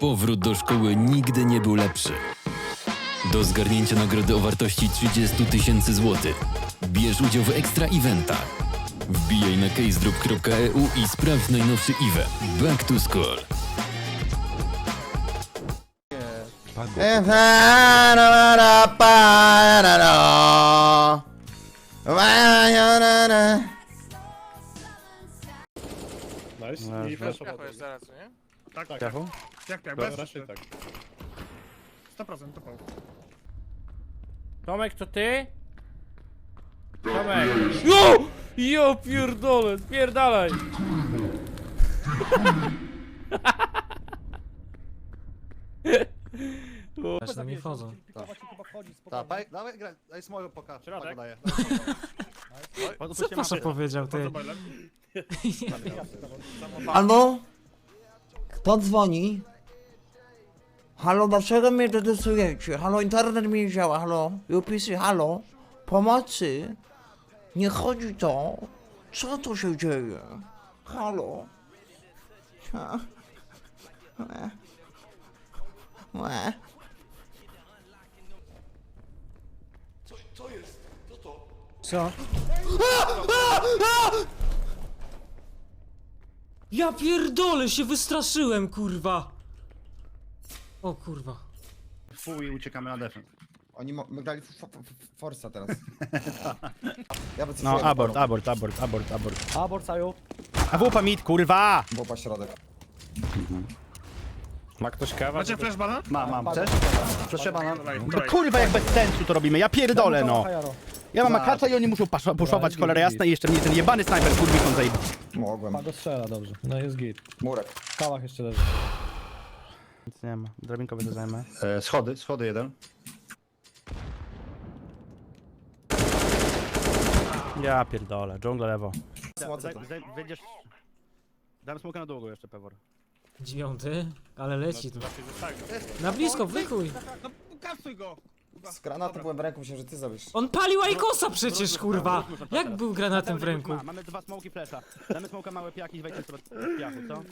Powrót do szkoły nigdy nie był lepszy. Do zgarnięcia nagrody o wartości 30 tysięcy złotych. Bierz udział w ekstra eventach. Wbijaj na casedrop.eu i sprawdź najnowszy event. Back to school. Nice. I Piachu jest zaraz, nie? Tak, tak. Piachu? Jak tak, Dobra, bez raczej tak. 100% to pał. Tomek, to ty? Tomek. Jo! Jo, pierdolę, spierdalaj! Aż na mnie wchodzą. Tak, daj, dawaj, graj, daj smoju poka. Środek. Pago daję. Co Pasza powiedział, ty? Albo? Kto dzwoni? Halo, dlaczego mnie detestujecie? Halo, internet mi nie działa, halo? UPC, halo? Pomocy? Nie chodzi to. Co tu się dzieje? Halo? Ha? Łe. Łe. Co? Ja pierdolę, się wystraszyłem, kurwa! O kurwa. Fuj i uciekamy na defense. Oni mo- my grali f- f- f- Forsa teraz. ja bym No, abort, abort, abort, abort, abort. Abort, saju. A wupa mid, kurwa! Boba środek. Ma ktoś kawa? Macie flash banan? Mam, mam, chcesz? Proszę pana. No kurwa, jak bez sensu to robimy, ja pierdolę, no. Ja mam akacza i oni muszą paszo- puszować cholera jasna i jeszcze mnie ten jebany snajper kurwikon zajebi. Mogłem. Pago strzela dobrze. No jest git. Murek. W kałach jeszcze leży. Nic nie ma, drabinkowy to zajmę. E, schody, schody jeden. Ja pierdolę, dżungla lewo. Słodzę to. Wyjdziesz... Dam smoka na długo jeszcze, Pewor. Dziewiąty, ale leci tu. Na blisko, wychuj. No, kasuj go! Z granatu byłem w ręku, myślę, że ty zawiesz. On palił Ajkosa przecież, kurwa! Jak był granatem w ręku? Ma, mamy dwa smoki flesza. Damy smoka małe piaki i wejdźmy sobie w piachu, co?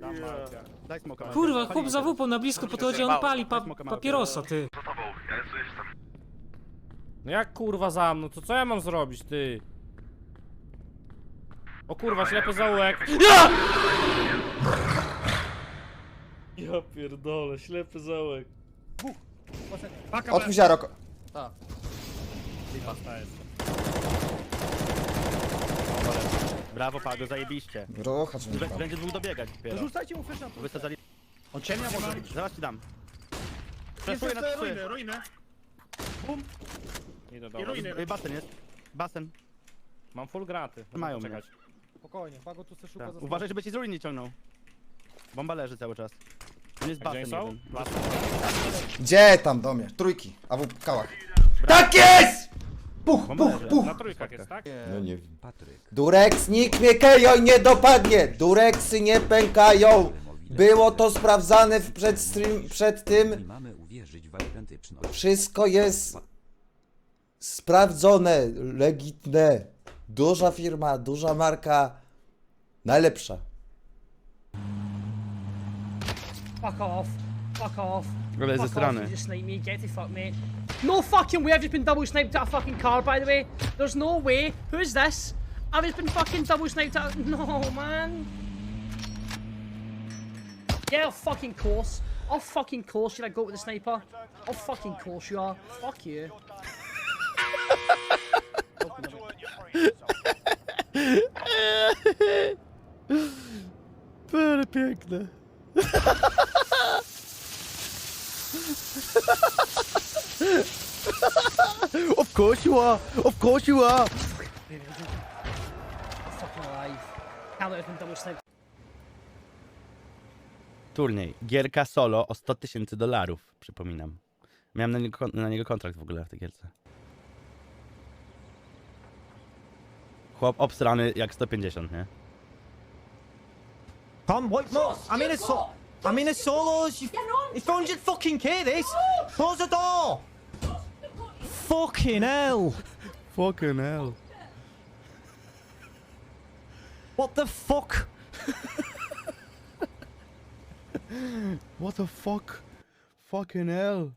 Dam małe piaki. Daj smoka małe Kurwa, piaki. chłop za wupą na blisko podchodzi, on pali pa papierosa, ty. No jak kurwa za mną, to co ja mam zrobić, ty? O kurwa, ślepy zaułek. Ja! Ja pierdolę, ślepy zaułek. Paka Otwórz Jaroko. Brawo, Pago, zajebiście. Rucha, czy nie Bę- tam. Będzie dwóch dobiegać dopiero. Rzucajcie mu flesza. Wysadzali... On ciemnia może być. Zaraz ci dam. Flashuję na trzy. ruiny, ruiny. Idę I ruiny. Y, Basen jest. Basen. Mam full graty. Mają mnie. Spokojnie, Pago tu chce Tak. szukać Uważaj, żeby ci z ruin nie ciągnął. Bomba leży cały czas. Jest jeden. Gdzie tam do mnie? Trójki. A w kałach. Tak jest! Puch, puch, puch. Na trójkach jest, tak? No nie wiem. Durex, nikt mnie kejo nie dopadnie. Dureksy nie pękają. Było to sprawdzane w przed, stream, przed tym. mamy uwierzyć w autentyczność. Wszystko jest sprawdzone, legitne. Duża firma, duża marka. Najlepsza. Fuck off. Fuck off. Ze Fuck off, you just sniped me. Get the fuck, mate. No fucking way. I've just been double sniped at a fucking car, by the way. There's no way. Who's this? I've just been fucking double sniped at. No, man. Yeah, of fucking course. Of fucking course, should I go with the sniper? Of fucking course you are. Fuck you. Ale piękne. Of course you are! Of course you are! Turniej. Gierka solo o 100 tysięcy dolarów, przypominam. Miałem na niego, na niego kontrakt w ogóle w tej gierce. Chłop obstrany jak 150, nie? Come, what? No, I'm in a so I'm in a solos. You, it's 400 fucking K this. Close the door. Fucking hell. Fucking hell. What the fuck? What the fuck? Fucking hell.